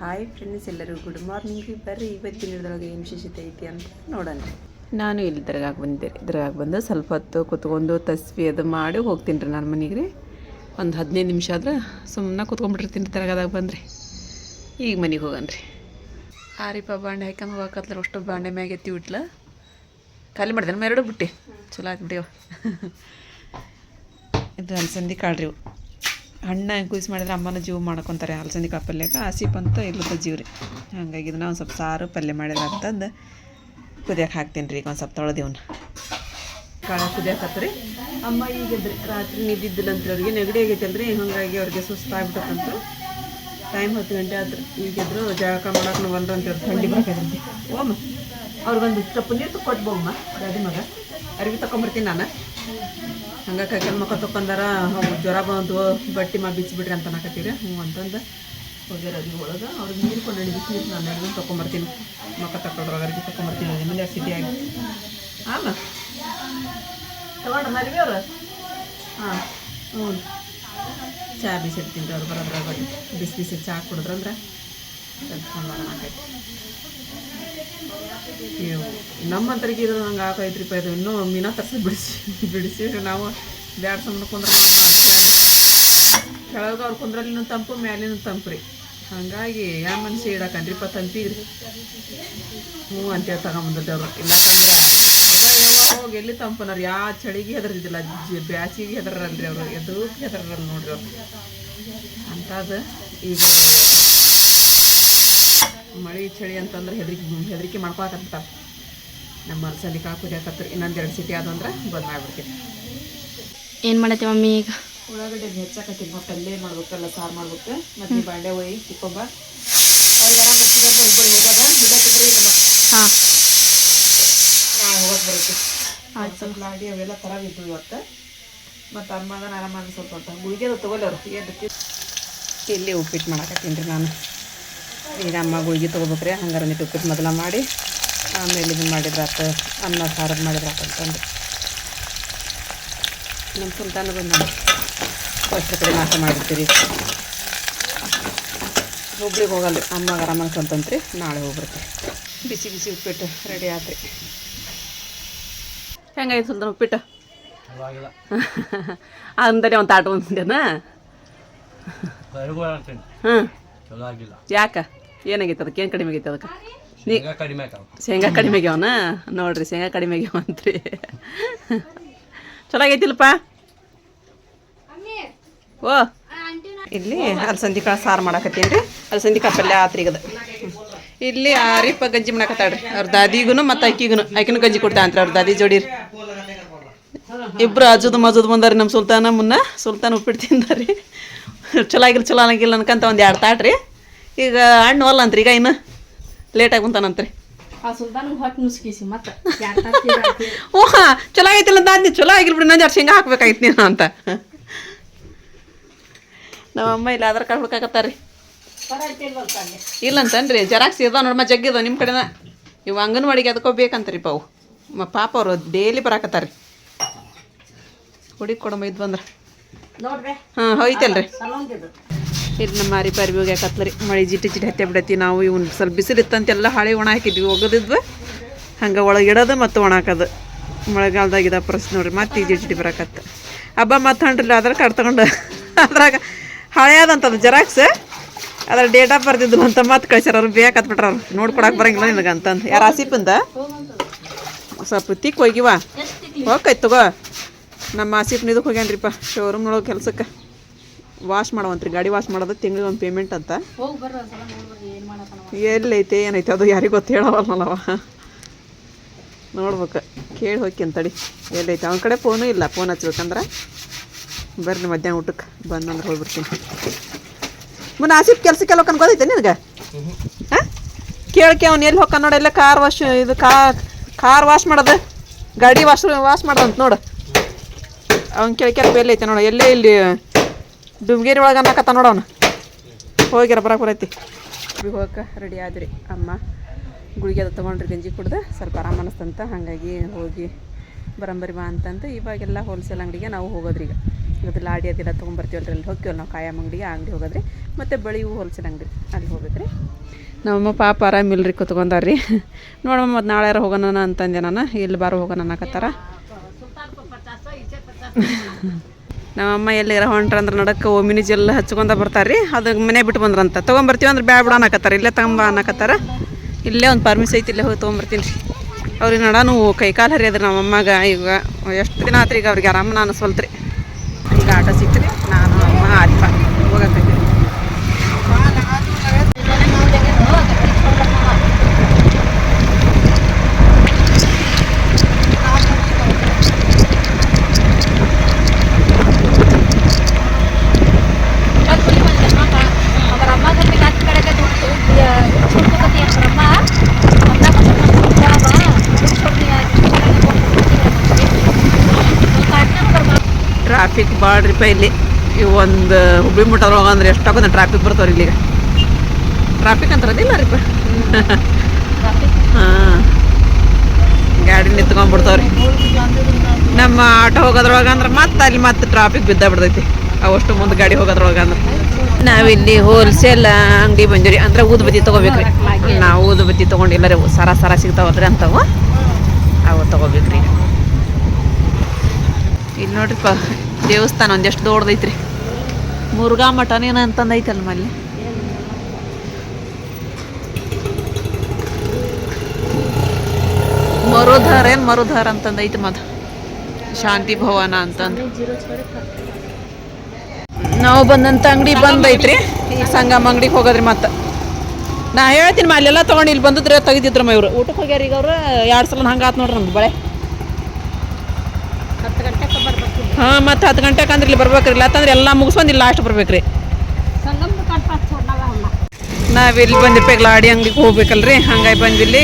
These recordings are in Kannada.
ಹಾಯ್ ಫ್ರೆಂಡ್ಸ್ ಎಲ್ಲರೂ ಗುಡ್ ಮಾರ್ನಿಂಗ್ ರೀ ಬರ್ರಿ ಇವತ್ತಿನ ದಿನದೊಳಗೆ ಏನು ವಿಶೇಷತೆ ಐತಿ ಅಂತ ನೋಡೋಣ. ನಾನು ಇಲ್ಲಿ ದರ್ಗಾಗೆ ಬಂದಿದ್ದೆ ರೀ ದರ್ಗಾಗೆ ಬಂದು ಸ್ವಲ್ಪ ಹೊತ್ತು ಕುತ್ಕೊಂಡು ತಸ್ವಿ ಅದು ಮಾಡಿ ಹೋಗ್ತೀನಿ ರೀ ನಾನು ಮನೆಗೆ ರೀ. ಒಂದು ಹದಿನೈದು ನಿಮಿಷ ಆದ್ರೆ ಸುಮ್ಮನೆ ಕುತ್ಕೊಂಡ್ಬಿಟ್ಟಿರ್ತೀನಿ ರೀ ದರ್ಗಾದಾಗ ಬಂದ್ರಿ. ಈಗ ಮನೆಗೆ ಹೋಗನ್ರಿ ಆರಿಪ ಬಾಂಡೆ ಹಾಕೊಂಡು ಹೋಗಕತ್ಲಾರ ಅಷ್ಟು ಬಾಂಡೆ ಮ್ಯಾಗೆ ಎತ್ತಿ ಬಿಟ್ಲ ಖಾಲಿ ಮಾಡಿದೆ ಎರಡು ಬಿಟ್ಟಿ. ಚಲೋ ಆಯ್ತು ಬಿಡಿಯವ ಇದು ಅನ್ಸಂದಿ ಕಾಳ್ರಿ ಇವು. ಹಣ್ಣು ಕುಯ್ಸಿ ಮಾಡಿದ್ರೆ ಅಮ್ಮನ ಜೀವ ಮಾಡ್ಕೊತಾರೆ ಅಲಸಂದಿ ಕಾಳು ಪಲ್ಯಕ್ಕೆ ಆಸಿಪ್ ಅಂತ ಇಲ್ಲದ ಜೀವ ರೀ ಹಂಗಾಗಿ ಇದನ್ನ ಒಂದು ಸ್ವಲ್ಪ ಸಾರು ಪಲ್ಯ ಮಾಡಿದ್ರೆ ಅಂತಂದು ಕುದಿಯಕ್ಕೆ ಹಾಕ್ತೀನಿ ರೀ ಈಗ ಒಂದು ಸ್ವಲ್ಪ ತೊಳೆದೇವನ್ನ ಕಾಳ ಕುದಿಯಕತ್ರಿ. ಅಮ್ಮ ಈಗ ರಾತ್ರಿ ನಿದ್ದಿದ್ದಿಲ್ಲ ಅಂತ ಅವ್ರಿಗೆ. ನೆಗಡಿ ಆಗೈತಲ್ರಿ. ಹಾಗಾಗಿ ಅವ್ರಿಗೆ ಸುಸ್ತಾಗ್ಬಿಟ್ಟಂತ ಟೈಮ್ ಹತ್ತು ಗಂಟೆ ಆದ್ರೆ ಈಗಿದ್ರು ಜಳಕ ಮಾಡೋಕೆ ನಾವು ಅಂತ ಹೇಳಿ ಥಂಡಿ ಬರ್ಬೇಕಂತೆ ಓಮ್ಮ ಅವ್ರಿಗೊಂದು ಸ್ವಲ್ಪ ನೀರು ಕೊಟ್ಬೋಮ್ಮ ಗಾಡಿ ಮಗ. ಅರಿವಿ ತಗೊಂಬರ್ತೀನಿ ನಾನು. ಹಂಗೆ ಕೈಕಲ್ ಮುಖ ತೊಕೊಂಡಾರ ಅವು ಜ್ವರ ಬಂದು ಬಟ್ಟೆ ಮಾ ಬಿಚ್ಚಿಬಿಡ್ರಿ ಅಂತ ಅನ್ನಕತ್ತೀರಿ. ಹ್ಞೂ ಅಂತಂದು ಹೋಗ್ಯಾರ ಅದ್ರ ಒಳಗೆ, ಅವ್ರಿಗೆ ನೀರು ಕೊಂಡು ಬಿಸಿ ನೀರು ನಾನು ಅಡಿಗೆ ತೊಗೊಂಬರ್ತೀನಿ ಮಕ್ಕ ತಕೊಂಡ್ರೊಳಗೆ ಅರ್ವಿ ತೊಗೊಂಬರ್ತೀನಿ ನಿಮ್ಮಲ್ಲಿ ಸಿಟಿ ಆಗಿ. ಆಮ. ತಗೊಂಡ್ರ ಅರ್ವಿ ಅವ್ರು? ಹಾಂ. ಹ್ಞೂ. ಚಹಾ ಬಿಸಿಡ್ತೀನಿ ರೀ ಅವ್ರು ಬರೋದ್ರಾಗ ಬಿಸಿ ಬಿಸಿ ಚಹಾ ಕುಡಿದ್ರಂದ್ರೆ ಸ್ವಲ್ಪ ಮಾಡೋಣ ನಮ್ಮಂತರಿಗೆ ಇದು ಹಂಗೆ ಆಕೈತ್ರಿ ಪ, ಇದು ಇನ್ನೂ ಮೀನಾ ತರಿಸಿ ಬಿಡಿಸಿ ಬಿಡಿಸಿ. ನಾವು ಬ್ಯಾಡ ಸುಮ್ಮನೆ ಕುಂದ್ರ ಕೆಳಗೆ ಅವ್ರು ಕುಂದ್ರಲ್ಲಿನೂ ತಂಪು, ಮ್ಯಾಲಿನ ತಂಪು ರೀ ಹಾಗಾಗಿ ಯಾ ಮನುಷ್ಯ ಇಡಕನ್ರಿಪ್ಪ ತಂಪಿಗೆ ರೀ ಹ್ಞೂ ಅಂತೇಳಿ ಅವ್ರು. ಇಲ್ಲ ಹೋಗಿ ಎಲ್ಲಿ ತಂಪನವ್ರು? ಯಾ ಚಳಿಗೆ ಹೆದರ್ದಿದ್ದಿಲ್ಲ ಬ್ಯಾಸಿಗೆ ಹೆದರಲ್ರಿ ಅವರು. ಎದಕ್ಕೆ ಹೆದರಲ್ಲ ನೋಡ್ರಿ ಅವ್ರು. ಅಂಥದ್ದು ಈಗ ಮಳೆ ಚಳಿ ಅಂತಂದ್ರೆ ಹೆದರಿಕೆ ಹೆದರಿಕೆ ಮಾಡ್ಕೊಳಕತ್ತಾರ ನಮ್ಮ ಮನಸ್ಸಲ್ಲಿ ಕಾಳು ಕುದಿಯಕತ್ರಿ ಇನ್ನೊಂದು ಎರಡು ಸಿಟಿ ಆದಂದ್ರೆ ಬಂದ್ ಮಾಡ್ಬಿಡ್ತೀನಿ ಏನು ಮಾಡತ್ತೆ ಮಮ್ಮಿ ಈಗ? ಉಳ್ಳಾಗಡ್ಡೆ ಹೆಚ್ಚಾಕತ್ತೀನಿ ಮತ್ತೆ ಪಲ್ಯ ಮಾಡ್ಬೇಕಲ್ಲ ಸಾರು ಮಾಡ್ಬೇಕು ಮತ್ತೆ ಈ ಬಾಂಡೆ ಒಯ್ಯಿ ಚಿಕ್ಕೊಂಬ. ಹಾಂ. ಬರುತ್ತೆ. ಆಯ್ತು ಸ್ವಲ್ಪ ಲಾಡಿ ಅವೆಲ್ಲ ಇವತ್ತು. ಮತ್ತು ಸ್ವಲ್ಪ ಅಂತ ತಗೊಳ್ಳೋರು. ಏನು ಇಲ್ಲಿ ಉಪ್ಪಿಟ್ಟು ಮಾಡಕತ್ತೀನಿ ರೀ ನಾನು. ಈಗ ಅಮ್ಮ ಗುಳಿಗೆ ತೊಗೋಬೇಕ್ರಿ. ಹಂಗಾರೆ ಒಂದಿಟ್ಟು ಉಪ್ಪಿಟ್ಟು ಮೊದಲ ಮಾಡಿ ಆಮೇಲೆ ಇದನ್ನು ಮಾಡಿದ್ರಾತು ಅನ್ನ ಸಾರದು ಮಾಡಿದ್ರೆ ಅಂತಂದು. ನಮ್ಮ ಸುಲ್ತಾನ ಬಂದು ಫಸ್ಟ್ ಕಡೆ ನಾಶ ಮಾಡಿರ್ತೀರಿ. ಹೋಗಲ್ಲ ಹೋಗಲ್ಲ ಅಮ್ಮಗೆ ಆರಾಮ ಅನ್ಕೊಂತಂತ್ರಿ ನಾಳೆ ಹೋಗ್ಬಿಡ್ತೀವಿ. ಬಿಸಿ ಬಿಸಿ ಉಪ್ಪಿಟ್ಟು ರೆಡಿ ಆತ್ರಿ. ಹೆಂಗಾಯ್ತು ಸುಲ್ತಾನ ಉಪ್ಪಿಟ್ಟು? ಅಂದರೆ ಒಂದು ತಾಟ ಒಂದೇನಾ ಆಗಿಲ್ಲ. ಯಾಕೆ? ಏನಾಗೈತೆ ಅದಕ್ಕೆ? ಏನು ಕಡಿಮೆ ಆಗೈತೆ ಅದಕ್ಕೆ? ನೀ ಶೇಂಗಾ ಕಡಿಮೆ ಆಗ್ಯಾವನ? ನೋಡ್ರಿ ಶೇಂಗಾ ಕಡಿಮೆ ಆಗ್ಯಾವಂತ್ರಿ ಚಲೋ ಆಗೈತಿಲ್ಲಪ್ಪ ಓ. ಇಲ್ಲಿ ಅಲಸಂದಿ ಕಾಳು ಸಾರು ಮಾಡಕತ್ತೀನಿ ರೀ ಅಲಸಂದಿ ಕಾಳು ಪಲ್ಯ ಆತ್ರಿ ಈಗದ ಇಲ್ಲಿ ಆರಿಪ್ಪ ಗಂಜಿ ಮಾಡಕತ್ತಾಳ್ರಿ. ಅವ್ರ ದಾದಿಗೂ ಮತ್ತು ಅಕ್ಕಿಗೂ ಅಕ್ಕಿನೂ ಗಂಜಿ ಕೊಡ್ತಾ ಅಂತ್ರಿ ಅವ್ರ ದಾದಿ ಜೋಡಿ ಇಬ್ರು ಅಜುದು ಮಜುದು ಬಂದಾರಿ ನಮ್ಮ ಸುಲ್ತಾನ ಮುನ್ನ. ಸುಲ್ತಾನ ಉಪ್ಪಿಟ್ಟು ತಿಂದಾರಿ ಚಲೋ ಆಗಿಲ್ಲ ಚಲೋ ಆಗಿಲ್ಲ ಅನ್ಕಂತ ಒಂದು ಎರಡು ತಾಟ್ರಿ. ಈಗ ಹಣ್ಣು ಅಲ್ಲ ಅಂತ್ರಿ ಈಗ ಇನ್ನು ಲೇಟಾಗಿ ಕುಂತಾನಂತ್ರಿ ಓ ಹಾಂ ಚಲೋ ಆಗೈತಿಲ್ಲ ಅಂತ ಅಂದಿ ಚಲೋ ಆಗಿಲ್ಲ ಬಿಡಿ ನಾನು ಶೇಂಗಾ ಹಾಕ್ಬೇಕಾಗಿತ್ತು ನೀನು ಅಂತ. ನಮ್ಮ ಅಮ್ಮ ಇಲ್ಲಿ ಆಧಾರ್ ಕಾರ್ಡ್ ಹುಡ್ಕಾಕತ್ತಾರ ರೀ ಇಲ್ಲ ಅಂತನ್ರಿ ಜೆರಾಕ್ಸ್ ಇದಾವ ನೋಡಮ್ಮ ಜಗ್ಗಿದಾವ ನಿಮ್ಮ ಕಡೆನ. ಇವು ಅಂಗನವಾಡಿಗೆ ಅದಕ್ಕೋ ಬೇಕಂತಾರಿ ಪಾವು ಮ ಪಾಪ ಅವರು ಡೈಲಿ ಬರಕತ್ತಾರೆ ಹುಡುಗಿ ಕೊಡಮ್ಮ ಇದು ಬಂದ್ರೆ. ಹಾಂ ಹೋಯ್ತಲ್ರಿ. ಇದು. ಇಲ್ಲಿ ನಮ್ಮ ಮಾರಿ ಪಾರಿ ಹೋಗ್ಯಾಕತ್ಲ ರೀ ಮಳೆ ಜಿಟಿ ಜಿಟಿ ಹತ್ತೆ ಬಿಡತ್ತಿ. ನಾವು ಇವ್ನು ಸ್ವಲ್ಪ ಬಿಸಿಲು ಇತ್ತಂತೆಲ್ಲ ಹಾಳೆ ಒಣ ಹಾಕಿದ್ವಿ. ಒಗದಿದ್ವಿ ಹಂಗೆ ಒಳಗಿಡೋದು ಇಡೋದು ಮತ್ತು ಒಣ ಹಾಕೋದು ಮಳೆಗಾಲದಾಗ ಇದ ಪ್ರಶ್ನೆ ನೋಡ್ರಿ. ಮತ್ತೆ ಈಗ ಜಿಟಿ ಬರಕತ್ತ. ಹಬ್ಬ ಮತ್ತೆ ಹೊಂಟ್ರಿಲ್ಲ ಅದ್ರ ಕಾರ್ಡ್ ತಗೊಂಡು. ಅದ್ರಾಗ ಹಳೆ ಅದಂತದ ಜೆರಾಕ್ಸ್. ಅದ್ರ ಆಫ್ ಬರ್ದಿದ್ದು ಅಂತ ಮತ್ತೆ ಕಳ್ಸ್ಯಾರ. ಅವ್ರು ಬೇಕತ್ ಬಿಟ್ರ ಅವ್ರು. ನೋಡ್ಕೊಡಕ್ಕೆ ಬರಂಗಿಲ್ಲ ನಿನಗಂತಂದು. ಯಾರು ಆಸಿಪಿಂದ ಸ್ವಲ್ಪ ತಿಕ್ ಹೋಗಿವ? ಹೋಗೈತೆ ತಗೋ. ನಮ್ಮ ಆಸಿಪ್ನ ಇದಕ್ಕೆ ಹೋಗ್ಯಾನ್ರಿಪ್ಪ. ಶೋರೂಮ್ನೊಳಗೆ ಕೆಲಸಕ್ಕೆ. ವಾಶ್ ಮಾಡುವಂತ್ರಿ. ಗಾಡಿ ವಾಶ್ ಮಾಡೋದು ತಿಂಗಳಿಗೆ ಒಂದು ಪೇಮೆಂಟ್ ಅಂತ. ಹೋಗಿ ಎಲ್ಲೈತೆ ಏನೈತೆ ಅದು ಯಾರಿಗೂ ಗೊತ್ತು ಹೇಳವಲ್ಲವ ನೋಡ್ಬೇಕು. ಕೇಳಿ ಹೋಗ್ಯಂತ ತಡಿ. ಎಲ್ಲೈತೆ. ಅವನ ಕಡೆ ಫೋನು ಇಲ್ಲ. ಫೋನ್ ಹಚ್ಬೇಕಂದ್ರೆ ಬರ್ರಿ ಮಧ್ಯಾಹ್ನ ಊಟಕ್ಕೆ ಬಂದಂದ್ರೆ ಹೋಗ್ಬಿಡ್ತೀನಿ ಮುನ್ನ ಆಸಿಪ್ ಕೆಲಸಕ್ಕೆ ಎಲ್ಲ ಗೊತ್ತೈತೆ ನಿನಗೆ? ಹಾಂ? ಕೇಳಕ್ಕೆ ಅವ್ನು ಎಲ್ಲಿ ಹೋಗ್ಕ ನೋಡೆಲ್ಲ ಎಲ್ಲ ಕಾರ್ ವಾಶ್ ಇದು ಕಾರ್ ವಾಶ್ ಮಾಡೋದು. ಗಾಡಿ ವಾಶ್ ವಾಶ್ ಮಾಡೋದಂತ ನೋಡು. ಅವ್ನು ಕೇಳ್ಕ್ಯಾರ ಬೇಲೆ ಐತೆ ನೋಡ. ಎಲ್ಲೇ ಇಲ್ಲಿ ಡುಮ್ಗೇರಿ ಒಳಗೆ ಅನ್ನಕತ್ತ ನೋಡವ್ನ ಅವನು. ಹೋಗ್ಯಾರ ಬರಕ್ಕೆ ಬರೈತಿ. ಹೋಗಕ್ಕೆ ರೆಡಿ ಆದ್ರಿ. ಅಮ್ಮ ಗುಳಿಗೆ ಅದು ತೊಗೊಂಡ್ರಿ ಗಂಜಿ ಕುಡ್ದು. ಸ್ವಲ್ಪ ಆರಾಮ ಅನಿಸ್ತಂತ. ಹಾಗಾಗಿ ಹೋಗಿ ಬರಂಬರಿ ಬಾ ಅಂತಂತ. ಇವಾಗೆಲ್ಲ ಹೋಲ್ಸೇಲ್ ಅಂಗಡಿಗೆ ನಾವು ಹೋಗೋದ್ರಿ ಈಗ. ಅದು ಲಾಡಿ ಅದೆಲ್ಲ ತೊಗೊಂಬರ್ತೀವಲ್ರಿ ಅಲ್ಲಿ ಹೋಗ್ತೀವಲ್ಲ ನಾವು ಕಾಯಂ ಅಂಗಡಿಗೆ ಆ ಅಂಗಡಿ ಹೋಗೋದ್ರಿ. ಮತ್ತು ಬಳಿ ಹೂ ಹೋಲ್ಸೇಲ್ ಅಂಗಡಿ. ಅಲ್ಲಿ ಹೋಗ್ಬೇಕ್ರಿ. ನಮ್ಮಮ್ಮ ಪಾಪ ಆರಾಮಿಲ್ರಿ ಕುತ್ಕೊಂಡಾರ್ರಿ. ನೋಡಮ್ಮ ಮತ್ತು ನಾಳೆ ಹೋಗೋಣ ಅಂತಂದೆ ನಾನು. ಇಲ್ಲಿ ಬಾರೋ ಹೋಗೋಣ ಅನ್ನಕತ್ತಾರ ನಮ್ಮಮ್ಮ ಎಲ್ಲಿಗಾರ ಹೊಂಟ್ರಂದ್ರೆ ನಡಕ್ಕೆ ಒಮಿನಿ ಜೆಲ್ ಹಚ್ಕೊಂಡ ಬರ್ತಾರೆ ರೀ ಅದು ಮನೆ ಬಿಟ್ಟು ಬಂದ್ರಂತ. ತೊಗೊಂಬರ್ತೀವಿ ಅಂದ್ರೆ ಬ್ಯಾಡ ಬಿಡ ಇಲ್ಲೇ ತಗೊಂಬ ಅನ್ನಕತ್ತಾರ. ಇಲ್ಲೇ ಒಂದು ಪರ್ಮಿಸ್ ಐತಿ ಇಲ್ಲೇ ಹೋಗಿ ತೊಗೊಂಬರ್ತೀನಿ ರೀ. ಅವ್ರಿಗೆ ನಡಾನು ಕೈ ಕಾಲು ನಮ್ಮಮ್ಮಗ ನಮ್ಮ ಅಮ್ಮಗೆ. ಈಗ ಎಷ್ಟು ದಿನ ಆತ್ರಿ ಈಗ ಅವ್ರಿಗೆ ನಾನು ಅನಿಸ್ವಲ್ತ್ರಿ ಈಗ ಆಟೋ ಸಿಕ್ತ್ರಿ ಟ್ರಾಫಿಕ್ ರೀ ಇಲ್ಲಿ. ಈ ಒಂದು ಹುಬ್ಳಿ ಮುಟ್ಟೋದ್ರ ಹೋಗಂದ್ರೆ ಎಷ್ಟಾಗೋದು ಟ್ರಾಫಿಕ್ ಬರ್ತಾವ್ರಿ ಇಲ್ಲಿಗೆ. ಟ್ರಾಫಿಕ್ ಅಂತಾರದಿಲ್ಲ ರೀ ಹಾಂ. ಗಾಡಿ ನಿಂತ್ಕೊಂಡ್ಬಿಡ್ತಾವ್ರಿ. ನಮ್ಮ ಆಟೋ ಹೋಗೋದ್ರೊಳಗೆ ಅಂದ್ರೆ ಮತ್ತೆ ಅಲ್ಲಿ ಮತ್ತೆ ಟ್ರಾಫಿಕ್ ಬಿದ್ದ ಬಿಡ್ತೈತಿ. ಅವಷ್ಟು ಮುಂದೆ ಗಾಡಿ ಹೋಗೋದ್ರೊಳಗೆ ಅಂದ್ರೆ. ನಾವಿಲ್ಲಿ ಹೋಲ್ಸೇಲ್ ಅಂಗಡಿ ಬಂದಿವ್ರಿ. ಅಂದ್ರೆ ಊದುಬತ್ತಿ ತೊಗೋಬೇಕ್ರಿ. ನಾವು ಊದುಬತ್ತಿ ತೊಗೊಂಡಿಲ್ಲ ರೀ. ಸರ ಸರ ಸಿಗ್ತಾವಲ್ರಿ ಅಂತವು. ಅವು ತೊಗೋಬೇಕ್ರಿ. ಇಲ್ಲಿ ನೋಡ್ರಿಪ್ಪ ದೇವಸ್ಥಾನ ಒಂದೆಷ್ಟು ದೊಡ್ಡದೈತ್ರಿ. ಮುರುಘಾ ಮಠನ ಏನೋ ಅಂತಂದೈತಲ್ಲ ಮಲ್ಲಿ. ಮರುಧರ್ ಏನು ಮರುಧರ್ ಅಂತಂದೈತಿ ಮದ. ಶಾಂತಿ ಭವನ ಅಂತಂದು. ನಾವು ಬಂದಂತ ಅಂಗಡಿ ಬಂದೈತ್ರಿ. ಸಂಗಮ ಅಂಗಡಿಗೆ ಹೋಗೋದ್ರಿ ಮತ್ತೆ. ನಾ ಹೇಳ್ತೀನಿ ಅಲ್ಲೆಲ್ಲ ತೊಗೊಂಡು ಇಲ್ಲಿ ಬಂದಿದ್ರೆ ತೆಗೆದಿದ್ರಮ್ಮ ಇವ್ರು. ಊಟಕ್ಕೆ ಹೋಗ್ಯಾರ ಈಗ ಅವ್ರು? ಎರಡು ಸಲ ಹಂಗೆ ಆತು ನೋಡ್ರಿ ನಮ್ದು ಬಳೆ ಹತ್ತು ಗಂಟೆಗೆ ಬರ್ಬೇಕು ಹಾಂ ಮತ್ತು ಹತ್ತು ಗಂಟೆಗೆ ಅಂದ್ರೆ ಇಲ್ಲಿ ಬರ್ಬೇಕ್ರಿ. ಇಲ್ಲ ಅಂತಂದ್ರೆ ಎಲ್ಲ ಮುಗಿಸ್ಕೊಂಡು ಇಲ್ಲಿ ಲಾಸ್ಟ್ ಬರ್ಬೇಕ್ರಿ. ನಾವಿಲ್ಲಿ ಬಂದಿರ್ಪ ಲಾಡಿ ಅಂಗಡಿಗೆ ಹೋಗ್ಬೇಕಲ್ರಿ. ಹಂಗಾಗಿ ಬಂದಿಲ್ಲಿ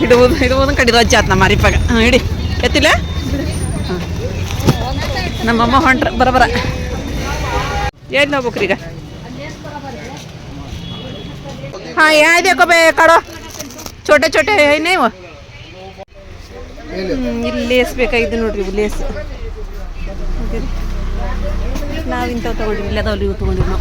ಹಿಡುವುದು ಹಿಡುವುದು ಕಡಿದು ಹಚ್ಚಾತ್ ನಮ್ಮ ಅರಿಪಾಗ. ಹಾಂ ಇಡಿ. ಎತ್ತಿಲ್ಲ? ಹಾಂ. ನಮ್ಮಮ್ಮ ಹೊಂಟ್ರ ಬರಬರ ಎಲ್ಲಿ ಹೋಗ್ಬೇಕ್ರಿ ಈಗ? ಹಾಂ ಯಾವ್ದು ಕಡೋ ಚೋಟೆ ಚೋಟೆ ಏನೇವು ಇಲ್ಲಿ ಲೇಸ್ ಬೇಕಾಗಿದ್ದು ನೋಡ್ರಿ ಲೇಸ್. കൃഷ്ണാവിൻ തോട്ട കൊണ്ടിരുന്നില്ല തോലി ഊത്ത് കൊണ്ടിരുന്നു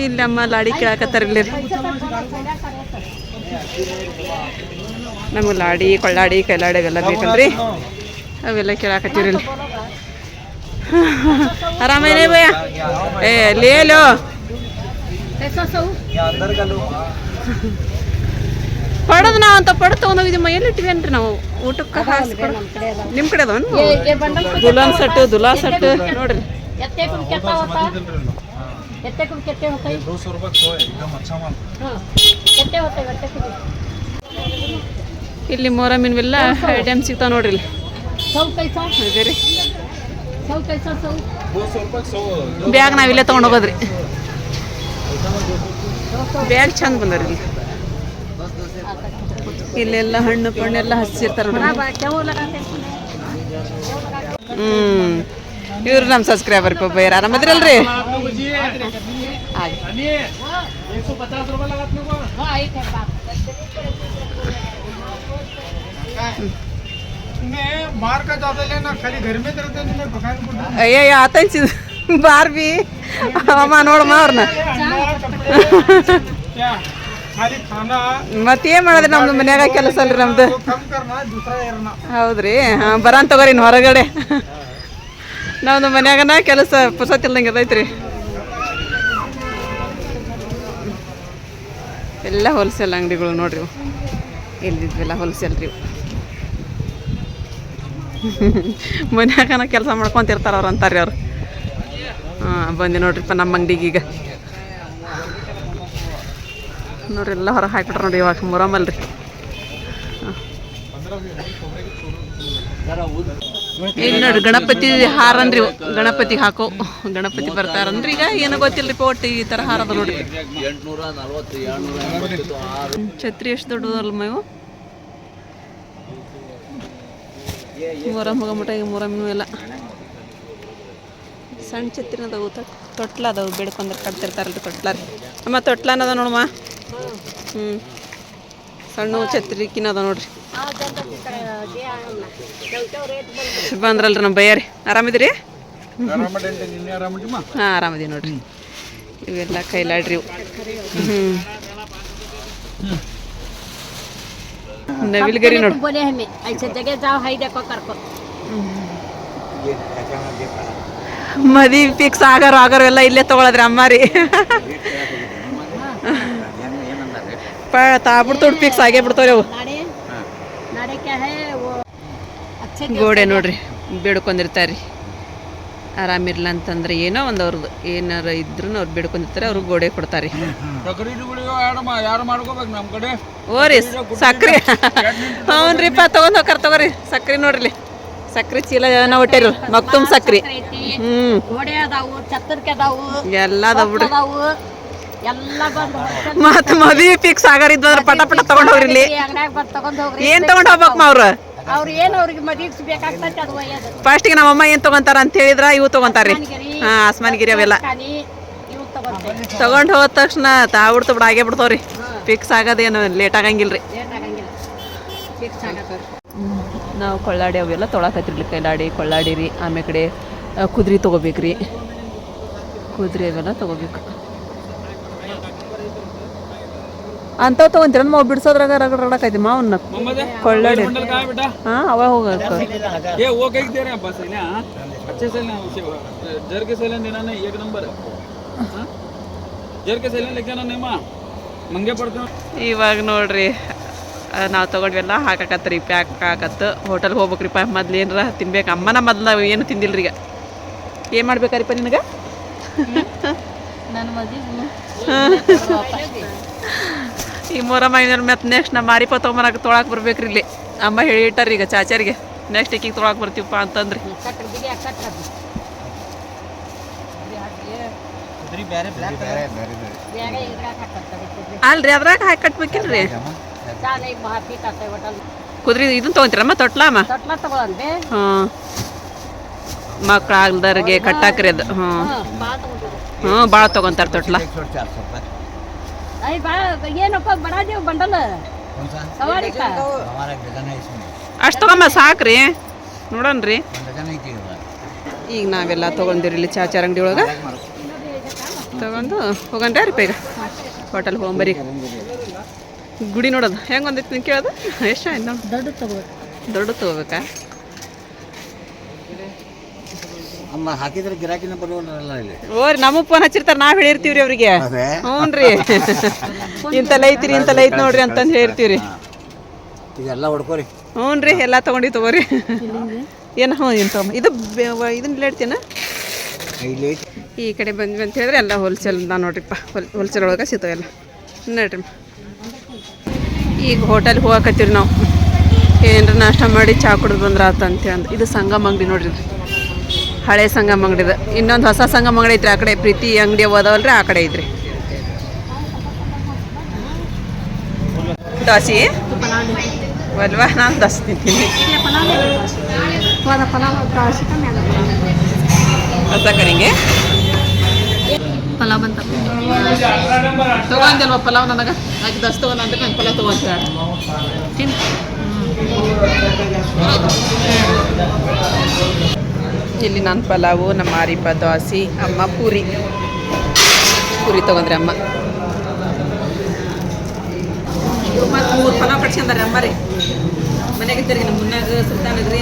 ഇല്ലമ്മ ലാടിക്കാക്കത്തറില്ല നമ്മ ലാടി കൊള്ളാടി കൈലാടി എല്ലാം വീട്ടുണ്ട്രി അവല കിഴാക്കറ്റൂരിൽ അറാമേനെ പോയാ. ഏ അല്ലേലോ ಪಡದ್ ನಾವ್ ಅಂತ ಪಡ ತಗೊಂಡ್ ಹೋಗಿದ್ವಿ ಮೈಯಲ್ಲಿ ಇಟ್ಟಿವೇನ್ರಿ ನಾವು ಊಟಕ್ಕೆ ನಿಮ್ ಕಡೆ ಅದಾವನ್ ದುಲಾನ್ ಸಟ್ ದುಲಾ ಸಟ್ ನೋಡ್ರಿ. ಇಲ್ಲಿ ಮೊರಮ್ ಇನ್ವೆಲ್ಲ ಐಟಮ್ ಸಿಗ್ತಾವ ನೋಡ್ರಿ ಇಲ್ಲಿ. ಬ್ಯಾಗ್ ನಾವಿಲ್ಲೇ ತಗೊಂಡೋಗೋದ್ರಿ ಬ್ಯಾಗ್ ಚಂದ ಬಂದ್ರಿ ಇಲ್ಲಿ. ಇಲ್ಲೆಲ್ಲ ಹಣ್ಣು ಪಣ್ಣೆಲ್ಲ ಹಚ್ಚಿರ್ತಾರ ಹ್ಮ್. ಇವ್ರು ನಮ್ಮ ಸಬ್ಸ್ಕ್ರೈಬರ್ ಪಾಪ ಯಾರು ಆರಾಮದ್ರಲ್ರಿ ಅಯ್ಯ ಆತಂಚಿದ ಬಾರ್ಬಿ. ಅಮ್ಮ ನೋಡಮ್ಮ ಅವ್ರನ್ನ ಮತ್ತೇ ಮಾಡೋದ್ರಿ ನಮ್ದು ಮನ್ಯಾಗ ಕೆಲಸ ಅಲ್ರಿ ನಮ್ದು? ಹೌದ್ರಿ ಬರಾನ್ ತಗೋರಿ ಹೊರಗಡೆ. ನಮ್ದು ಮನ್ಯಾಗನ ಕೆಲಸ ಪುರ್ಸತ್ ಇಲ್ದಂಗೆ ಇರ್ತೈತ್ರಿ. ಎಲ್ಲ ಹೋಲ್ಸೇಲ್ ಅಂಗಡಿಗಳು ನೋಡ್ರಿ ಇಲ್ಲಿದ್ವೆಲ್ಲ ಹೋಲ್ಸೇಲ್ ರೀ ಮನ್ಯಾಗನ ಕೆಲಸ ಮಾಡ್ಕೊಂತಿರ್ತಾರ ಅವ್ರು ಅಂತಾರೆ ಅವ್ರು. ಹಾಂ ಬಂದಿ ನೋಡ್ರಿಪ್ಪ ನಮ್ಮ ಅಂಗಡಿಗೆ ಈಗ. ನೋಡ್ರಿ ಹೊರ ಹಾಕ್ಬಿಟ್ರೆ ನೋಡಿ ಇವಾಗ ಮುರಮಲ್ರಿ ಏನು ನೋಡಿ ಗಣಪತಿ ಹಾರನ್ರಿ. ಗಣಪತಿಗೆ ಹಾಕೋ, ಗಣಪತಿ ಬರ್ತಾರಂದ್ರಿ ಈಗ, ಏನೋ ಗೊತ್ತಿಲ್ರಿ ಒಟ್ಟು ಈ ಥರ ಹಾರ ಅದ ನೋಡ್ರಿ. ಛತ್ರಿ ಎಷ್ಟು ದೊಡ್ಡದಲ್ಲ ಮೇವು? ಮೊರಮ್ ಹೋಗಮಟ ಈಗ ಮೊರಮ್ನು ಎಲ್ಲ. ಸಣ್ಣ ಛತ್ರಿ ಅದಾವು, ತೊಟ್ಲ ಅದಾವು, ಬೇಡ್ಕೊಂಡ್ರೆ ಕಟ್ತಿರ್ತಾರಲ್ರಿ ತೊಟ್ಲ ರೀ. ಅಮ್ಮ, ತೊಟ್ಲ ಅನ್ನೋದ ನೋಡಮ್ಮ. ಹ್ಞೂ ಸಣ್ಣ ಛತ್ರಿಕಿನ ಅದ ನೋಡ್ರಿ. ಬಂದ್ರಲ್ರಿ ನಮ್ಮ ಬಯ್ಯಾರಿ ಆರಾಮಿದ್ರಿ ಹಾಂ ಆರಾಮದಿ ನೋಡ್ರಿ. ಇವೆಲ್ಲ ಕೈಲಾಡ್ರಿ ಇವು. ಹ್ಞೂ ನವಿಲ್ಗರಿ ನೋಡಿ ಮದಿ ಪಿಕ್ಸ್ ಆಗಾರ ಆಗಾರ ಎಲ್ಲ ಇಲ್ಲೇ ತಗೊಳದ್ರಿ ಅಮ್ಮ ರೀ. ಫಿಕ್ಸ್ ಆಗೇ ಬಿಡ್ತಾವ್ರಿ ಅವು. ಗೋಡೆ ನೋಡ್ರಿ ಬೇಡ್ಕೊಂಡಿರ್ತಾರೆ ಆರಾಮಿರ್ಲ ಅಂತಂದ್ರೆ ಏನೋ ಒಂದು ಅವ್ರದ್ದು ಏನಾರ ಇದ್ರು ಅವ್ರು ಬೇಡ್ಕೊಂಡಿರ್ತಾರೆ ಅವ್ರಿಗೆ ಗೋಡೆ ಕೊಡ್ತಾರೆ ಓ ರೀ ಸಕ್ರೆ. ಹೌನ್ರಿಪ್ಪ ತಗೊಂಡ್ ಹೋಗ್ತಾರ ತಗೋರಿ ಸಕ್ರೆ ನೋಡ್ರಿ. ಸಕ್ರಿ ಚೀಲ ಏನೋ ಹೊಟ್ಟೆರಿ ಮಕ್ತುಮ್ ಸಕ್ರೆ. ಹ್ಮ್. ಎಲ್ಲ ಅದಾವ ಬಿಡ್ರಿ. ಮತ್ ಮದ್ವಿ ಫಿಕ್ಸ್ ಆಗಾರಿದ್ವಂದ್ರ ಪಟ ಪಟ ತಗೊಂಡ್ ಹೋಗ್ರಿ ಇಲ್ಲಿ. ಏನ್ ತಗೊಂಡ್ ಹೋಗ್ಬೇಕಮ್ಮ ಅವ್ರ ಫಸ್ಟ್ ಏನು ಅವ್ರಿಗೆ ಮದುವೆಗೆ ಬೇಕಾಗ್ತೈತೆ ಅದು ಒಯ್ಯೋದು ಫಸ್ಟಿಗೆ ನಮ್ಮ ಅಮ್ಮ ಏನ್ ತಗೊಂತಾರ ಅಂತ ಹೇಳಿದ್ರ ಇವು ತಗೊಂತಾರ್ರಿ ಹಾ ಆಸ್ಮಾನ್ಗಿರಿ ಅವೆಲ್ಲ. ತಗೊಂಡ್ ಹೋದ ತಕ್ಷಣ ತಾವಿಡ್ತು ಬಿಡ ಆಗೇ ಬಿಡ್ತಾವ್ರಿ. Fix ಆಗೋದೇನು late ಆಗಂಗಿಲ್ರಿ. ನಾವು ಕೊಳ್ಳಾಡಿ ಅವೆಲ್ಲ ತೊಳಕತ್ತಿರ್ಲಿ ಕೈಲಾಡಿ ಕೊಳ್ಳಾಡಿ ರೀ. ಆಮೇಲೆ ಕಡೆ ಕುದ್ರಿ ತೊಗೋಬೇಕ್ರಿ. ಕುದ್ರಿ ಅವೆಲ್ಲ ತೊಗೋಬೇಕು. ಅಂಥವು ತಗೊಂತೀರ ನಾವು ಬಿಡ್ಸೋದ್ರಾಗ ರಗಡ ರಗಡಕೈತಿ ಮಾವನ್ನ ಕೊಳ್ಳಡಿ ಹಾ ಅವ ಹೋಗಕ್ಕ ಇವಾಗ ನೋಡ್ರಿ ನಾವು ತೊಗೊಂಡ್ವೆಲ್ಲ ಹಾಕಾಕತ್ರಿ ಪ್ಯಾಕ್ ಹಾಕತ್ತು ಹೋಟೆಲ್ಗೆ ಹೋಗ್ಬೇಕ್ರಿಪ್ಪ ಮೊದ್ಲು ಏನರ ತಿನ್ಬೇಕು ಅಮ್ಮನ ಮೊದ್ಲು ಏನು ತಿಂದಿಲ್ರಿ ಈಗ ಏನು ಮಾಡ್ಬೇಕಾರಿಪ್ಪ ನಿನಗೆ ನನ್ನ ಈ ಮೊರಮ್ಮ ಮತ್ತೆ ನೆಕ್ಸ್ಟ್ ನಮ್ಮ ಮಾರಿಪ ತೊಗೊಂಬರಕ್ಕೆ ತೊಳಕ್ಕೆ ಬರ್ಬೇಕ್ರಿ ಇಲ್ಲಿ. ಅಮ್ಮ ಹೇಳಿ ಇಟ್ಟಾರ ಈಗ ಚಾಚಾರಿಗೆ. ನೆಕ್ಸ್ಟ್ ಈಕಿಗೆ ತೊಳಕ್ಕೆ ಬರ್ತೀವಪ್ಪ ಅಂತಂದ್ರಿ. ಅಲ್ರಿ ಅದ್ರಾಗ ಹಾಕಿ ಕಟ್ಬೇಕಿಲ್ರಿ? ಕುದ್ರಿ ಇದನ್ನ ತೊಗೊಂತೀರಮ್ಮ? ತೊಟ್ಲಮ್ಮ ಹ್ಞೂ ಮಕ್ಳು ಆಗ್ಲ್ದವ್ರಿಗೆ ಕಟ್ಟಾಕ್ರಿ ಅದು ಹ್ಞೂ ಹ್ಞೂ ಭಾಳ ತೊಗೊಂತಾರೆ ತೊಟ್ಲ. ಅಷ್ಟು ತಗೊಂಬ ಸಾಕ್ರಿ. ನೋಡೋಣ್ರಿ ಈಗ. ನಾವೆಲ್ಲ ತೊಗೊಂಡಿರಿ ಇಲ್ಲಿ ಚಾಚಾರ ಅಂಗಡಿ ಒಳಗೆ. ತಗೊಂಡು ಹೋಗಣ್ರಿ ರೀ ಬೇಗ ಹೋಟೆಲ್ ಹೋಗ್ಬರಿ ಗುಡಿ ನೋಡೋದು. ಹೆಂಗೆ ಒಂದಿತ್ತು ನೀವು ಕೇಳೋದು? ಎಷ್ಟು ಆಯ್ತು ನೋಡಿ. ದೊಡ್ಡ ತಗೋ ದೊಡ್ಡ ತೊಗೋಬೇಕಾ? ಅಮ್ಮ ಹಾಕಿದ್ರೆ ಗಿರಾಕಿನ ಬರುವಲ್ಲ ಇಲ್ಲಿ. ಓರಿ ನಮ್ಮ ಫೋನ್ ಹಚ್ಚಿರ್ತಾರೆ ನಾವು ಹೇಳಿರ್ತೀವಿ ರೀ ಅವ್ರಿಗೆ. ಅದೇ. ಹ್ಞೂ ರೀ ಇಂತಲ್ಲ ಐತ್ರಿ ಇಂತಲ್ಲ ಐತಿ ನೋಡ್ರಿ ಅಂತಂದು ಹೇಳ್ತೀವಿ ರೀ ಇದೆಲ್ಲ ಹೊಡ್ಕೋರಿ. ಹ್ಞೂ ರೀ ಎಲ್ಲ ತೊಗೊಂಡಿ ತಗೋರಿ. ಏನು ಹ್ಞೂ ಏನು ತಗೊಂಬ ಇದು ಬೆ- ವ- ಇದನ್ನ ಹೇಳ್ತೀನ ಇಲ್ಲಿ ಐತಿ. ಈ ಕಡೆ ಬಂದ್ವಿ ಅಂತ ಹೇಳಿದ್ರೆ ಎಲ್ಲ ಹೋಲ್ಸೇಲ್ ನಾ ನೋಡ್ರಿಪ್ಪ. ಹೋಲ್ ಹೋಲ್ಸೇಲ್ ಒಳಗೆ ಸಿಗ್ತಾವೆಲ್ಲ ನೋಡ್ರಿ ಈಗ ಹೋಟೆಲ್ಗೆ ಹೋಗಕತ್ತೀವಿ ನಾವು. ಏನಾರ ನಾಷ್ಟ ಮಾಡಿ ಚಾ ಕುಡಿದು ಬಂದ್ರೆ ಆತ ಅಂತೇಳಿ ಅಂದ್ ಇದು ಸಂಗಮ್ ಅಂಗಡಿ ನೋಡ್ರಿ ಇದು. ಹಳೆ ಸಂಗಮ ಅಂಗಡಿದು. ಇನ್ನೊಂದು ಹೊಸ ಸಂಗಮ ಅಂಗಡಿ ಐತ್ರಿ, ಆ ಕಡೆ ಪ್ರೀತಿ ಅಂಗಡಿ ಓದವಲ್ರಿ ಆ ಕಡೆ ಐತ್ರಿ. ದೋಸೆ? ಅಲ್ವಾ ನಾನು ದೋಸೆ ತಿಂತೀನಿ ಹೊಸ ಕಡೆಗೆ? ಪಲಾವ್ ಅಂತ. ತಗೊಂಡಿಲ್ವ ಪಲಾವ್ ನನಗೆ? ಆಕೆ ದಸ್ ತಗೊಂಡ್ ಅಂದ್ರೆ ನಾನು ಪಲಾವ್ ತಗೊಂತ ತಿನ್ ಇಲ್ಲಿ ನಾನು ಪಲಾವು, ನಮ್ಮ ಆರಿಪ ದೋಸೆ ಅಮ್ಮ, ಪೂರಿ. ಪೂರಿ ತಗೊಂಡ್ರೆ ಅಮ್ಮ. ಮತ್ತು ಮೂರು ಪಲಾವ್ ಕಟ್ಸ್ಕೊಂಡಾರೆ ಅಮ್ಮ ರೀ. ಮನೆಗೆ ಇದ್ದೀರಿ ನಮ್ಮ ಮುನ್ನಾಗ ಸುಲ್ತಾನ್ ಮತ್ತು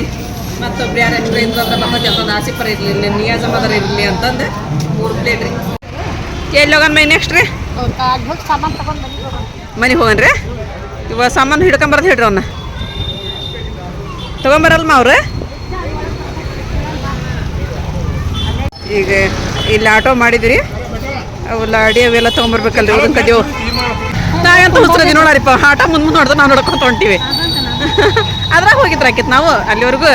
ಮತ್ತೊಬ್ರು ಯಾರು ಎಕ್ಸ್ಟ್ರಾ ಇದ್ರು ಅಂದ್ರೆ ನಮ್ಮ ಜೊತೆ ಆಸೆ ಪರ ಇರಲಿ ನಿಯಾಜ ಮದರ್ ಇರಲಿ ಅಂತಂದು ಮೂರು ಪ್ಲೇಟ್ ರೀ. ಎಲ್ಲಿ ಹೋಗೋಣ ಮೈ ನೆಕ್ಸ್ಟ್ ರೀ? ಮನೆಗೆ ಹೋಗನ್ರಿ ಇವಾಗ ಸಾಮಾನು ಹಿಡ್ಕೊಂಬರ್ದು ಹೇಳ್ರಿ ಅವನ್ನ ತೊಗೊಂಬರಲ್ಮ ಅವ್ರು? ಈಗ ಇಲ್ಲಿ ಆಟೋ ಮಾಡಿದಿರಿ. ಅವೆಲ್ಲ ಅಡಿ ಅವೆಲ್ಲ ತೊಗೊಂಬರ್ಬೇಕಲ್ರಿ ಉಳಿದ ಕದೇವು ನಾವಂತ ಹುಚ್ರದಿ ನೋಡಾರಿಪ್ಪ. ಆಟೋ ಮುಂದೆ ಮುಂದೆ ನೋಡ್ದು ನಾವು ನೋಡ್ಕೊಂತ ಹೊಂಟೀವಿ ಅದ್ರಾಗ ಹೋಗಿದ್ರ ಆಕಿತ್ ನಾವು ಅಲ್ಲಿವರೆಗೂ?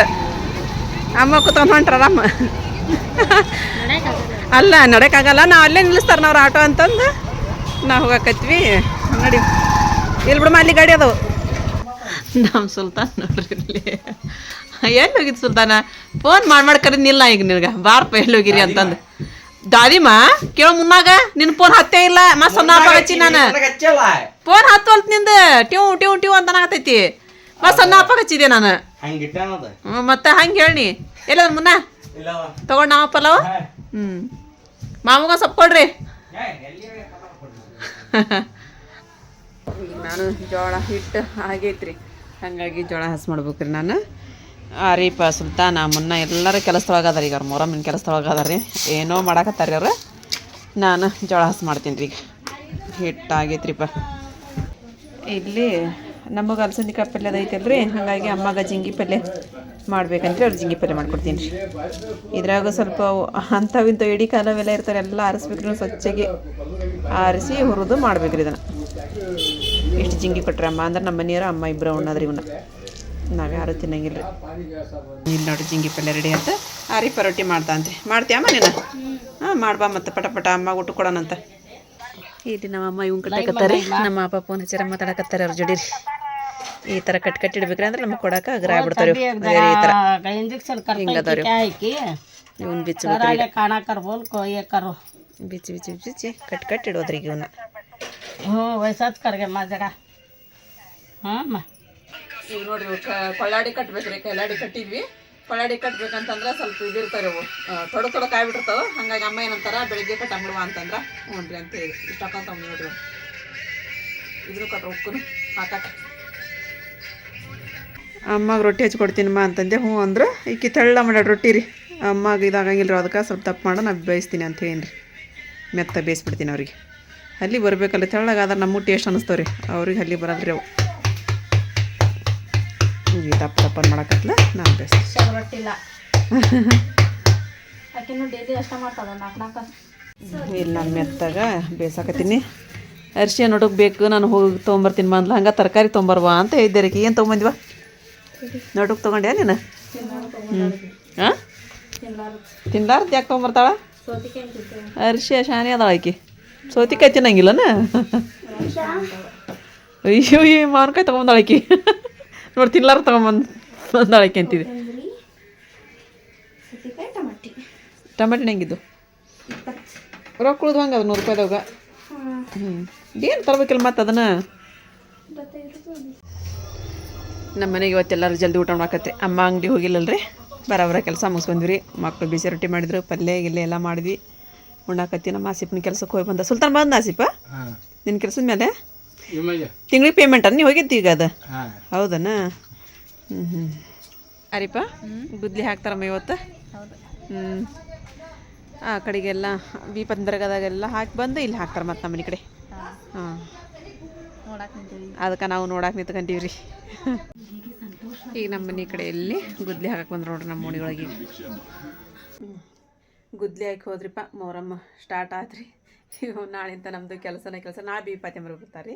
ಅಮ್ಮ ಕುತ್ಕೊಂಡ್ ಹೊಂಟ್ರ ಅಮ್ಮ ಅಲ್ಲ ನಡಕ್ಕಾಗಲ್ಲ ನಾವು ಅಲ್ಲೇ ನಿಲ್ಲಿಸ್ತಾರೆ ನಾವು ಆಟೋ ಅಂತಂದು. ನಾವು ಹೋಗಾಕತ್ವಿ. ನೋಡಿ. ಇಲ್ಲಿ ಬಿಡಮ್ಮ, ಅಲ್ಲಿ ಗಾಡಿ ಅದಾವು. ನಮ್ಮ ಸುಲ್ತಾನ್ ನೋಡ್ರಿ ಇಲ್ಲಿ ಎಲ್ಲಿ ಹೋಗಿದ್ ಸುಲ್ತಾನ? ಫೋನ್ ಮಾಡಿ ಮಾಡಿ ಕರೀದ್ ನಿಲ್ಲ ಈಗ ನಿನಗೆ. ಬಾರಪ್ಪ ಎಲ್ಲಿ ಹೋಗಿರಿ ಅಂತಂದು. ದಾದಿಮ ಕೇಳೋ ಮುನ್ನಾಗ? ನಿನ್ ಫೋನ್ ಹತ್ತೇ ಇಲ್ಲ. ಮಸ್ತ್ ಹಚ್ಚಿ ನಾನು. ಫೋನ್ ಹತ್ತವಲ್ತ್ನಿಂದ? ಟ್ಯೂ ಟ್ಯೂ ಟ್ಯೂ ಅಂತ ಆಗತೈತಿ ಮಸ್ತ್ ಸಣ್ಣ ಅಪ್ಪ ಹಚ್ಚಿದೆ ನಾನು ಮತ್ತೆ ಹಂಗೆ ಹೇಳಿ ಎಲ್ಲ ಮುನ್ನ? ತಗೊಂಡು ನಾವು ಪಲಾವ್ ಹ್ಞೂ ಮಾಮಗ ಸ್ವಲ್ಪ ಕೊಡ್ರಿ. ನಾನು ಜೋಳ ಹಿಟ್ಟು ಆಗೈತ್ರಿ. ಹಾಗಾಗಿ ಜೋಳ ಹಸ್ ಮಾಡ್ಬೇಕ್ರಿ ನಾನು. ಆರೀಪ ಸುಲ್ತಾನ, ಮುನ್ನ ಎಲ್ಲರೂ ಕೆಲಸದೊಳಗೆ ಅದಾರ ಈಗ ಅವ್ರ ಮೊರಮ್ಮಿನ ಕೆಲಸದೊಳಗೆ ಅದಾರ ರೀ. ಏನೋ ಮಾಡಾಕತ್ತಾರ ಅವ್ರು ನಾನು ಜೋಳ ಹಸ್ ಮಾಡ್ತೀನಿ ರೀ ಈಗ. ಹಿಟ್ಟಾಗೈತ್ರಿಪ್ಪ ಇಲ್ಲಿ ನಮಗೆ ಅಲಸಂದಿ ಕಾಯಿ ಪಲ್ಯ ಐತಲ್ರಿ ಹಾಗಾಗಿ ಅಮ್ಮಗ ಜಿಂಗಿ ಪಲ್ಯ ಮಾಡ್ಬೇಕಂತ ಅವ್ರು ಜಿಂಗಿ ಪಲ್ಯ ಮಾಡ್ಕೊಡ್ತೀನಿ ರೀ. ಇದ್ರಾಗ ಸ್ವಲ್ಪ ಅಂಥವು ಇಂಥವು ಎಡಿ ಕಾಲವೆಲ್ಲ ಇರ್ತಾರೆ ಎಲ್ಲ ಆರಿಸ್ಬೇಕ್ರಿ. ಸ್ವಚ್ಛಗೆ ಆರಿಸಿ ಹುರಿದು ಮಾಡ್ಬೇಕ್ರಿ ಇದನ್ನು. ಇಷ್ಟು ಜಿಂಗಿ ಕೊಟ್ರೆ ಅಮ್ಮ ಅಂದ್ರೆ ನಮ್ಮ ಮನೆಯವರು ಅಮ್ಮ ಇಬ್ಬರು ಉಣ್ಣದ್ರಿ ಇವನ್ನ. ನಾವು ಯಾರು ತಿನ್ನಂಗಿಲ್ಲ ರೀ ಇಲ್ಲಿ ನೋಡಿ ಜಿಂಗಿ ಪಲ್ಯ ರೆಡಿ ಅಂತ ಆರಿ ಪರೋಟಿ ಮಾಡ್ತಾ ಅಂತ ಮಾಡ್ತೀಯಮ್ಮ ನೀನು? ಹಾಂ ಮಾಡ್ಬಾ ಮತ್ತೆ ಪಟ ಪಟ ಅಮ್ಮ ಊಟ ಕೊಡೋಣಂತ ಇಲ್ಲಿ ನಮ್ಮ ಅಮ್ಮ ಇವ್ನ ಕಟ್ಟಾಕತ್ತಾರೆ ನಮ್ಮ ಅಪ್ಪ ಫೋನ್ ಹಚ್ಚಾರ ಮಾತಾಡಕತ್ತಾರೆ ಅವ್ರ ಜೋಡಿ ಈ ತರ ಕಟ್ ಕಟ್ಟಿ ಇಡ್ಬೇಕ್ರಿ ಅಂದ್ರೆ ನಮಗೆ ಕೊಡಕ ಅಗ್ರ ಆಗ್ಬಿಡ್ತಾರೆ ಈ ಥರ ಇವನ್ ಬಿಚ್ಚಿ ಬಿಚ್ಚಿ ಬಿಚ್ಚಿ ಕಟ್ ಕಟ್ಟಿಡೋದ್ರಿ ಇವನ್ನ ಹ್ಞೂ ವಯಸ್ಸಾದ ಕರ್ಗೆ ಮಾಜರ ಹಾಂ ಈಗ ನೋಡ್ರಿ, ಇವು ಕ- ಕೊಳ್ಳಾಡಿ ಕಟ್ಬೇಕ್ರಿ, ಕೈಲಾಡಿ ಕಟ್ಟಿದ್ವಿ. ಕೊಳ್ಳಾಡಿ ಕಟ್ಬೇಕಂತಂದ್ರೆ ಸ್ವಲ್ಪ ಇದಿರ್ತಾರೆ ಇವು. ತೊಡಕ್ ತೊಡಕ್ ಆಗ್ಬಿಟ್ಟಿರ್ತಾವ. ಬಿಟ್ಟಿರ್ತಾವ ಹಂಗಾಗಿ ಅಮ್ಮ ಏನಂತಾರ, ಬೆಳಿಗ್ಗೆ ಕಟ್ಟಂಬಿಡುವ ಅಂತಂದ್ರ ಹ್ಞೂ ರೀ ಅಂತ ಹೇಳಿ. ಹಾಕೊಂತ ನೋಡ್ರಿ. ಇದ್ರು ಕಟ್ರ ಉಕ್ಕನು, ಹಾಕಕ್ಕೆ. ಅಮ್ಮಗೆ ರೊಟ್ಟಿ ಹಚ್ಚಿ ಕೊಡ್ತೀನಮ್ಮ ಅಂತಂದೆ. ಹ್ಞೂ ಅಂದ್ರೆ, ಈಕಿ ತೆಳ್ಳ ಮಾಡ್ಯಾಡ ರೊಟ್ಟಿ ರೀ. ಅಮ್ಮಗೆ ಇದಾಗಂಗಿಲ್ಲ ರೀ ಅದಕ್ಕೆ, ಸ್ವಲ್ಪ ತಪ್ಪು ಮಾಡ ನಾನು ಬೇಯಿಸ್ತೀನಿ ಅಂತ ಹೇಳಿ ಮೆತ್ತ ಬೇಯಿಸ್ಬಿಡ್ತೀನಿ ಅವ್ರಿಗೆ. ಅಲ್ಲಿ ಬರಬೇಕಲ್ಲ, ತೆಳ್ಳಗಾದ್ರೆ ನಮಗೂ ಟೇಸ್ಟ್ ಅನ್ನಿಸ್ತವ್ರಿ ಅವ್ರಿಗೆ ಅಲ್ಲಿ ಬರಲ್ರಿ ಅವು. ಈ ದಪ್ಪ ದಪ್ಪ ಮಾಡಕತ್ಲ ನಾನು ಬೆಸ್ಟ್ ರೊಟ್ಟಿಲ್ಲ. ಆಕಿನೂ ಡೈಲಿ ಅಷ್ಟ ಮಾಡ್ತದ ನಾಲ್ಕು ನಾಲ್ಕು ಇಲ್ಲಿ ನಾನು ಮೆತ್ತಾಗ ಬೇಸಾಕತ್ತೀನಿ. ಅರ್ಶಿ ನೋಡೋಕೆ ಬೇಕು ನಾನು ಹೋಗಿ ತೊಗೊಂಬರ್ತೀನಿ ಬಂದ್ಲ ಹಂಗೆ ತರಕಾರಿ ತೊಗೊಂಬರ್ವಾ ಅಂತ ಹೇಳಿದ್ದೆ ರೀ ಏನು ತೊಗೊಂಬಂದಿವ? ನೋಡೋಕೆ ತೊಗೊಂಡ್ಯಾ ನೀನು? ಹ್ಞೂ ಹಾಂ ತಿನ್ಲಾರ್ದು ಯಾಕೆ ತೊಗೊಂಬರ್ತಾಳ? ಅರ್ಶಿ ಶಾನೆ ಅದಾಳ ಆಕಿ. ಸೋತಿಕಾಯಿ ತಿನ್ನಂಗಿಲ್ಲನ? ಅಯ್ಯೋ ಈ ಮಾವಿನಕಾಯಿ ತೊಗೊಂಬಂದಾಳ ಆಕಿ. ನೋಡಿ ತಿನ್ಲಾರ ತಗೊಂಬಂದು ಬಂದಾಳ ಆಕಿ ಅಂತಿದೆ ಟಮಾಟಿನ ಹೆಂಗಿದ್ದು ರೊಕ್ಕ ಉಳಿದು ಹಂಗೆ ಅದು ನೂರು ರೂಪಾಯಿದಾಗ ಹ್ಞೂ ಏನು ತರಬೇಕಿಲ್ಲ ಮತ್ತೆ ಅದನ್ನು? ನಮ್ಮ ಮನೆಗೆ ಇವತ್ತೆಲ್ಲರೂ ಜಲ್ದಿ ಊಟ ಮಾಡಕತ್ತೆ. ಅಮ್ಮ ಅಂಗಡಿ ಹೋಗಿಲ್ಲಲ್ರಿ? ಬರೋಬರ ಕೆಲಸ ಮುಗಿಸ್ಕೊಂಡ್ವಿ. ಮಕ್ಕಳು ಬಿಸಿ ರೊಟ್ಟಿ ಮಾಡಿದ್ರು ಪಲ್ಯ ಗಿಲ್ಲೆ ಎಲ್ಲ ಮಾಡಿದ್ವಿ. ಉಣ್ಣಾಕತ್ತಿ ನಮ್ಮ ಆಸಿಪ್ನ ಕೆಲಸಕ್ಕೆ ಹೋಗಿ ಬಂದ. ಸುಲ್ತಾನ್ ಬಂದ ಆಸಿಪ ನಿನ್ನ ಕೆಲಸದ ಮೇಲೆ ತಿಂಗ್ಳಿಗೆ ಪೇಮೆಂಟ್ ನೀವು ಹೋಗಿದ್ದು ಈಗ ಅದು? ಹೌದನ? ಹ್ಞೂ ಹ್ಞೂ ಅರಿಪ ಗುದ್ಲಿ ಹಾಕ್ತಾರಮ್ಮ ಇವತ್ತು? ಹ್ಞೂ ಆ ಕಡೆಗೆಲ್ಲ ಬೀಪಂದ್ರಗದಾಗೆಲ್ಲ ಹಾಕಿ ಬಂದು ಇಲ್ಲಿ ಹಾಕ್ತಾರೆ ಮತ್ತು ನಮ್ಮನೆ ಕಡೆ. ಹಾಂ. ಅದಕ್ಕೆ ನಾವು ನೋಡಕ್ಕೆ ನಿಂತ್ಕೊಂತೀವಿ ರೀ ಈಗ ನಮ್ಮ ಮನೆ ಕಡೆಯಲ್ಲಿ ಗುದ್ಲಿ ಹಾಕಕ್ಕೆ ಬಂದ್ರು ನೋಡ್ರಿ ನಮ್ಮ ಮನೆಯೊಳಗೆ. ಹ್ಮ್. ಗುದ್ಲಿ ಹಾಕಿ ಹೋದ್ರಿಪ್ಪ ಮೊರಮ್ಮ ಸ್ಟಾರ್ಟ್ ಆತ್ರಿ ಈಗ ನಾಳೆಂತ ನಮ್ಮದು ಕೆಲಸನ ಕೆಲಸ. ನಾಳೆ ಬೀಪಾತಿ ಬರ್ತಾರೆ ರೀ